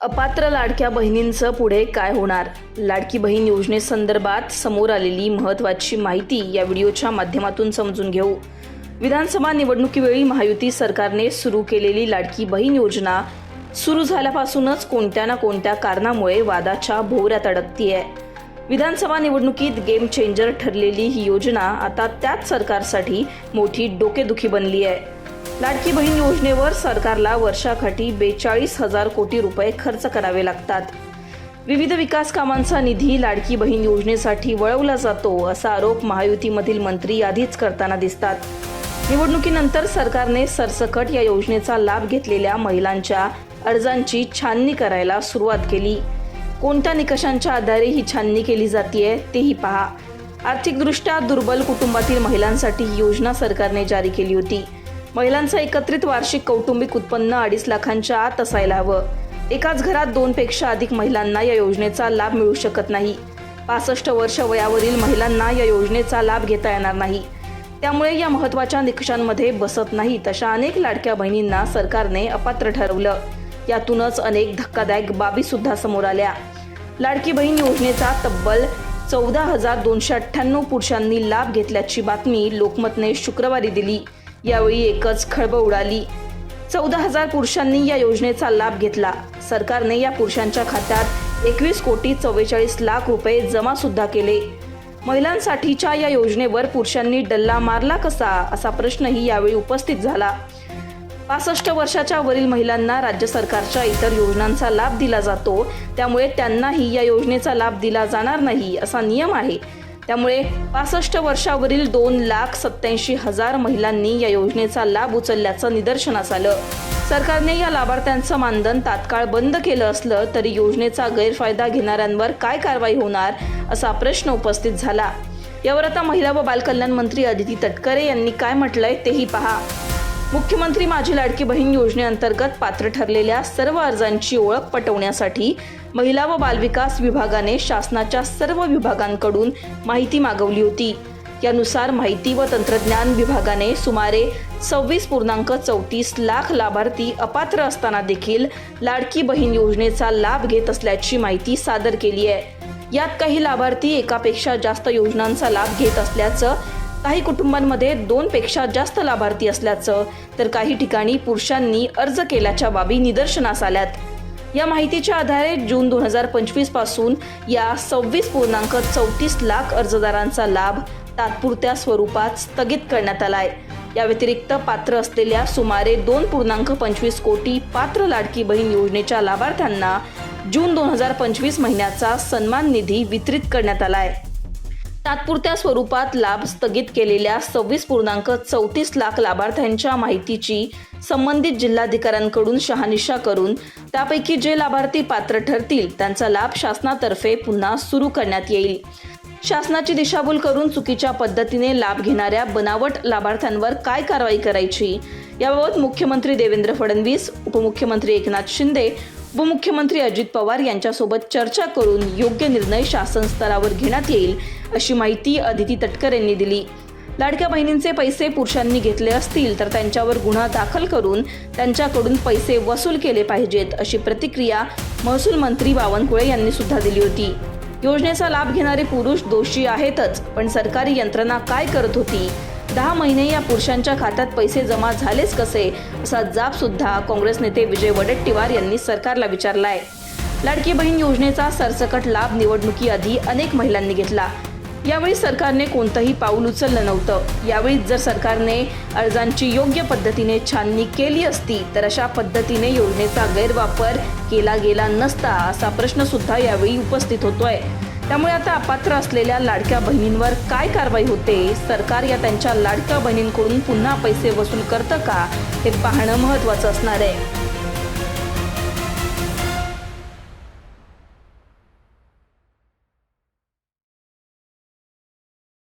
अपात्र लाडक्या बहिणींचं पुढे काय होणार? लाडकी बहीण योजनेसंदर्भात समोर आलेली महत्त्वाची माहिती या व्हिडिओच्या माध्यमातून समजून घेऊ. विधानसभा निवडणुकीवेळी महायुती सरकारने सुरू केलेली लाडकी बहीण योजना सुरू झाल्यापासूनच कोणत्या ना कोणत्या कारणामुळे वादाच्या भोवऱ्यात अडकतीये. विधानसभा निवडणुकीत गेम चेंजर ठरलेली ही योजना आता त्याच सरकारसाठी मोठी डोकेदुखी बनली आहे लाडकी बहीण योजनेवर सरकारला वर्षाकाठी बेचाळीस हजार कोटी रुपये खर्च करावे लागतात. विविध विकास कामांचा निधी लाडकी बहीण योजनेसाठी वळवला जातो असा आरोप महायुतीमधील मंत्री आधीच करताना दिसतात. निवडणुकीनंतर सरकारने सरसकट या योजनेचा लाभ घेतलेल्या महिलांच्या अर्जांची छाननी करायला सुरुवात केली. कोणत्या निकषांच्या आधारे ही छाननी केली जाते तेही पहा. आर्थिकदृष्ट्या दुर्बल कुटुंबातील महिलांसाठी ही योजना सरकारने जारी केली होती. महिलांचं एकत्रित वार्षिक कौटुंबिक उत्पन्न अडीच लाखांच्या आत असायला हवं. एकाच घरात दोनपेक्षा अधिक महिलांना या योजनेचा लाभ मिळू शकत नाही. पासष्ट वर्ष वयावरील महिलांना या योजनेचा लाभ घेता येणार नाही. त्यामुळे या महत्त्वाच्या निकषांमध्ये बसत नाहीत अशा अनेक लाडक्या बहिणींना सरकारने अपात्र ठरवलं. यातूनच अनेक धक्कादायक बाबीसुद्धा समोर आल्या. लाडकी बहीण योजनेचा तब्बल चौदा हजार दोनशे अठ्ठ्याण्णव पुरुषांनी लाभ घेतल्याची बातमी लोकमतने शुक्रवारी दिली. यावेळी एकच खळबळ उडाली. चौदा हजार पुरुषांनी या योजनेचा लाभ घेतला. सरकारने या पुरुषांच्या खात्यात एकवीस कोटी चव्वेचाळीस लाख रुपये जमा सुद्धा केले. महिलांसाठीच्या या योजनेवर पुरुषांनी डल्ला मारला कसा? असा प्रश्नही यावेळी उपस्थित झाला. पासष्ट वर्षाच्या वरील महिलांना राज्य सरकारच्या इतर योजनांचा लाभ दिला जातो. त्यामुळे त्यांनाही या योजनेचा लाभ दिला जाणार नाही असा नियम आहे. त्यामुळे पासष्ट वर्षावरील दोन लाख सत्याऐंशी हजार महिलांनी या योजनेचा लाभ उचलल्याचं निदर्शनास आलं. सरकारने या लाभार्थ्यांचं मानधन तात्काळ बंद केलं असलं तरी योजनेचा गैरफायदा घेणाऱ्यांवर काय कारवाई होणार असा प्रश्न उपस्थित झाला. यावर आता महिला व बालकल्याण मंत्री अदिती तटकरे यांनी काय म्हटलंय तेही पहा. मुख्यमंत्री माझी लाडकी बहीण योजनेअंतर्गत पात्र ठरलेल्या सर्व अर्जांची ओळख पटवण्यासाठी महिला व बालविकास विभागाने शासनाच्या सर्व विभागांकडून माहिती मागवली होती. यानुसार माहिती व तंत्रज्ञान विभागाने सुमारे सव्वीस पूर्णांक चौतीस लाख लाभार्थी अपात्र असताना देखील लाडकी बहीण योजनेचा लाभ घेत असल्याची माहिती सादर केली आहे. यात काही लाभार्थी एकापेक्षा जास्त योजनांचा लाभ घेत असल्याचं काही कुटुंबांमध्ये दोनपेक्षा जास्त लाभार्थी असल्याचं तर काही ठिकाणी पुरुषांनी अर्ज केल्याच्या बाबी निदर्शनास आल्यात. या माहितीच्या आधारे जून दोन हजार पंचवीसपासून या सव्वीस पूर्णांक चौतीस लाख अर्जदारांचा लाभ तात्पुरत्या स्वरूपात स्थगित करण्यात आलाय. या व्यतिरिक्त पात्र असलेल्या सुमारे दोन पूर्णांक पंचवीस कोटी पात्र लाडकी बहीण योजनेच्या लाभार्थ्यांना जून दोन हजार पंचवीस महिन्याचा सन्मान निधी वितरित करण्यात आलाय. तात्पुरत्या स्वरूपात लाभ स्थगित केलेल्या सव्वीस पूर्णांक चौतीस लाख लाभार्थ्यांच्या माहितीची संबंधित जिल्हाधिकाऱ्यांकडून शहानिशा करून त्यापैकी जे लाभार्थी पात्र ठरतील त्यांचा लाभ शासनातर्फे पुन्हा सुरू करण्यात येईल. शासनाची दिशाभूल करून चुकीच्या पद्धतीने लाभ घेणाऱ्या बनावट लाभार्थ्यांवर काय कारवाई करायची? याबाबत मुख्यमंत्री देवेंद्र फडणवीस उपमुख्यमंत्री एकनाथ शिंदे उपमुख्यमंत्री अजित पवार यांच्यासोबत चर्चा करून योग्य निर्णय शासन स्तरावर घेण्यात येईल अशी माहिती अदिती तटकर यांनी दिली. लाडक्या बहिणींचे पैसे पुरुषांनी घेतले असतील तर त्यांच्यावर गुन्हा दाखल करून त्यांच्याकडून पैसे वसूल केले पाहिजेत अशी प्रतिक्रिया महसूल मंत्री बावनकुळे यांनी सुद्धा दिली होती. योजनेचा लाभ घेणारे पुरुष दोषी आहेतच पण सरकारी यंत्रणा काय करत होती? दहा महिने या पुरुषांच्या खात्यात पैसे जमा झालेच कसे असा जाब सुद्धा काँग्रेस नेते विजय वडेट्टीवार यांनी सरकारला विचारलाय. लाडकी बहीण योजनेचा सरसकट लाभ निवडणुकीआधी अनेक महिलांनी घेतला. यावेळी सरकारने कोणतंही पाऊल उचललं नव्हतं. यावेळी जर सरकारने अर्जांची योग्य पद्धतीने छाननी केली असती तर अशा पद्धतीने योजनेचा गैरवापर केला गेला नसता असा प्रश्नसुद्धा यावेळी उपस्थित होतोय. त्यामुळे आता अपात्र असलेल्या लाडक्या बहिणींवर काय कारवाई होते? सरकार या त्यांच्या लाडक्या बहिणींकडून पुन्हा पैसे वसूल करतं का? हे पाहणं महत्त्वाचं असणार आहे.